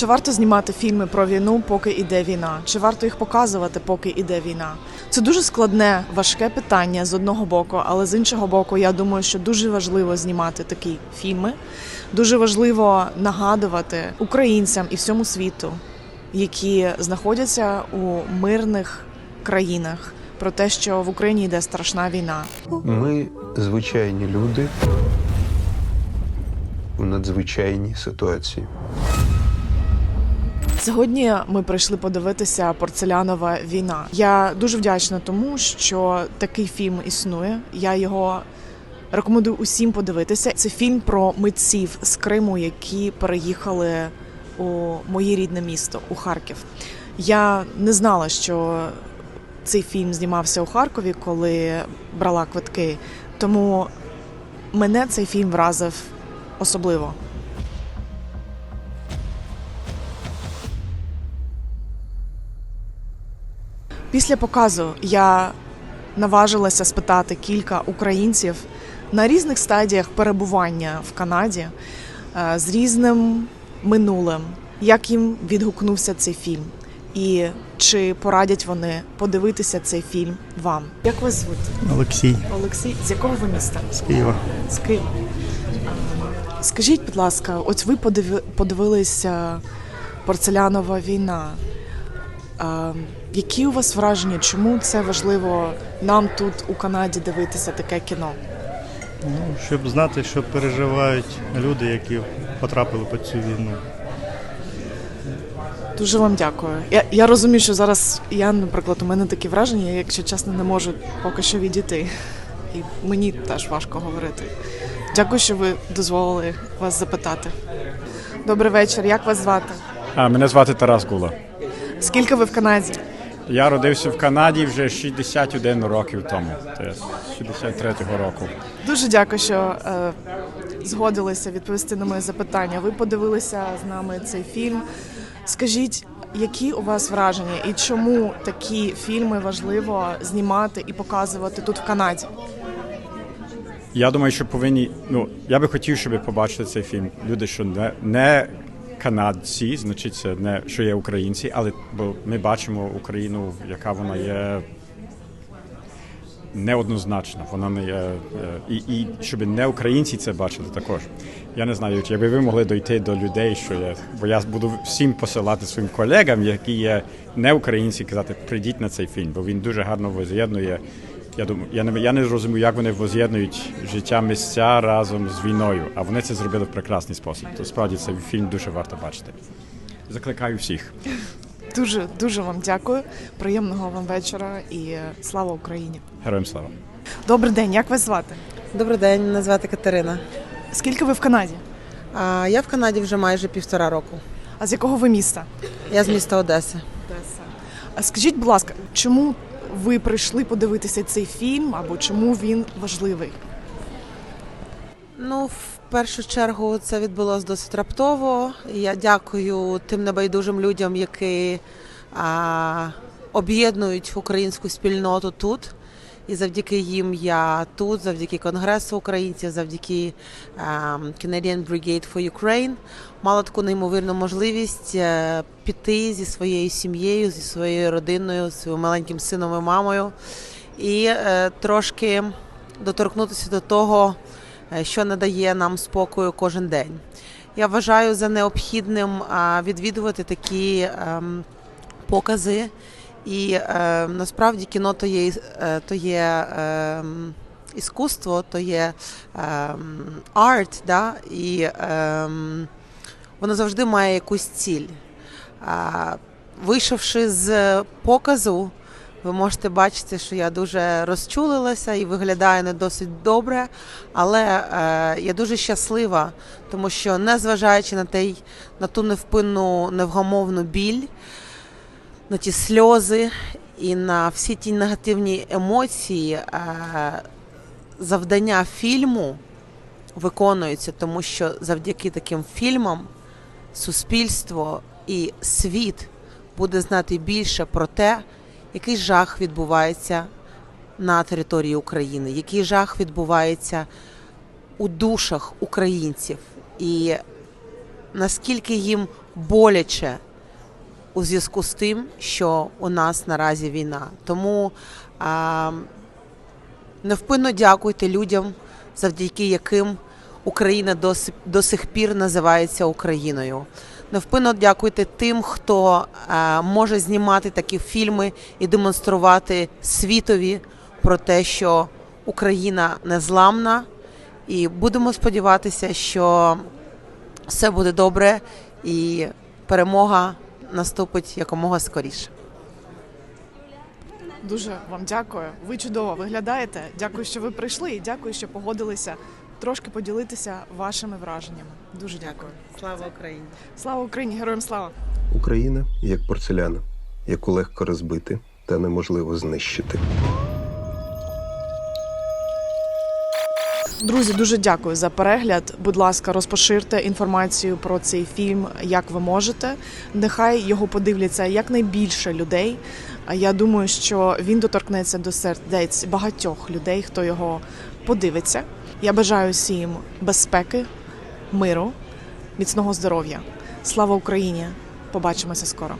Чи варто знімати фільми про війну, поки іде війна? Чи варто їх показувати, поки іде війна? Це дуже складне, важке питання з одного боку, але з іншого боку, я думаю, що дуже важливо знімати такі фільми. Дуже важливо нагадувати українцям і всьому світу, які знаходяться у мирних країнах, про те, що в Україні йде страшна війна. Ми звичайні люди в надзвичайній ситуації. Сьогодні ми прийшли подивитися порцелянова війна. Я дуже вдячна тому, що такий фільм існує. Я його рекомендую усім подивитися. Це фільм про митців з Криму, які переїхали у моє рідне місто у Харків. Я не знала, що цей фільм знімався у Харкові, коли брала квитки. Тому мене цей фільм вразив особливо. Після показу я наважилася спитати кілька українців на різних стадіях перебування в Канаді е, з різним минулим, як їм відгукнувся цей фільм, і чи порадять вони подивитися цей фільм вам. Як вас звуть? Олексій Олексій, з якого ви міста? з Києва. З Києва. Скажіть, будь ласка, от ви подиви- подивилися порцелянова війна. Які у вас враження? Чому це важливо нам тут у Канаді дивитися таке кіно? Ну, щоб знати, що переживають люди, які потрапили під цю війну. Дуже вам дякую. Я, я розумію, що зараз я, наприклад, у мене такі враження, я, якщо чесно, не можу поки що відійти. І мені теж важко говорити. Дякую, що ви дозволили вас запитати. Добрий вечір. Як вас звати? А, мене звати Тарас Гула. Скільки ви в Канаді? Я родився в Канаді вже 61 років тому. Це з 63-го року. Дуже дякую, що е, згодилися відповісти на моє запитання. Ви подивилися з нами цей фільм. Скажіть, які у вас враження і чому такі фільми важливо знімати і показувати тут в Канаді? Я думаю, що повинні. Ну я би хотів, щоб побачити цей фільм. Люди, що не, не канадці, значить, це не що є українці, але бо ми бачимо Україну, яка вона є. Неоднозначна, вона не є е, і, і щоб не українці це бачили також. Я не знаю, якби ви могли дойти до людей, що є, бо я буду всім посилати своїм колегам, які є не українці, казати, прийдіть на цей фільм, бо він дуже гарно воз'єднує. Я думаю, я не я не розумію, як вони воз'єднують життя місця разом з війною, а вони це зробили в прекрасний спосіб. То справді цей фільм дуже варто бачити. Закликаю всіх. Дуже дуже вам дякую. Приємного вам вечора і е, слава Україні. Героям слава! Добрий день, як вас звати? Добрий день, мене звати Катерина. Скільки ви в Канаді? А я в Канаді вже майже півтора року. А з якого ви міста? Я з міста Одеси. Одеса. А скажіть, будь ласка, чому ви прийшли подивитися цей фільм або чому він важливий? Ну, в першу чергу, це відбулося досить раптово. Я дякую тим небайдужим людям, які а, об'єднують українську спільноту тут. І завдяки їм я тут, завдяки Конгресу українців, завдяки а, Canadian Brigade for Ukraine мала таку неймовірну можливість е, піти зі своєю сім'єю, зі своєю родиною, своїм маленьким сином і мамою, і е, трошки доторкнутися до того, е, що надає нам спокою кожен день. Я вважаю за необхідним відвідувати такі ем, покази. І е, насправді кіно то є, е, то є ем, іскусство, то є ем, арт, да? і воно завжди має якусь ціль. Вийшовши з показу, ви можете бачити, що я дуже розчулилася і виглядаю не досить добре, але е, я дуже щаслива, тому що незважаючи на, на ту невпинну, невгамовну біль, на ті сльози і на всі ті негативні емоції, завдання фільму виконується, тому що завдяки таким фільмам суспільство і світ буде знати більше про те, який жах відбувається на території України, який жах відбувається у душах українців, і наскільки їм боляче у зв'язку з тим, що у нас наразі війна. Тому а, невпинно дякуйте людям, завдяки яким Україна до, до сих пір називається Україною. Невпинно дякуйте тим, хто е, може знімати такі фільми і демонструвати світові про те, що Україна незламна, і будемо сподіватися, що все буде добре і перемога наступить якомога скоріше. Дуже вам дякую. Ви чудово виглядаєте. Дякую, що ви прийшли, і дякую, що погодилися трошки поділитися вашими враженнями. Дуже дякую. Слава Україні! Слава Україні! Героям слава! Україна як порцеляна, яку легко розбити та неможливо знищити. Друзі, дуже дякую за перегляд. Будь ласка, розпоширте інформацію про цей фільм, як ви можете. Нехай його подивляться якнайбільше людей. Я думаю, що він доторкнеться до сердець багатьох людей, хто його подивиться. Я бажаю всім безпеки, миру, міцного здоров'я. Слава Україні! Побачимося скоро.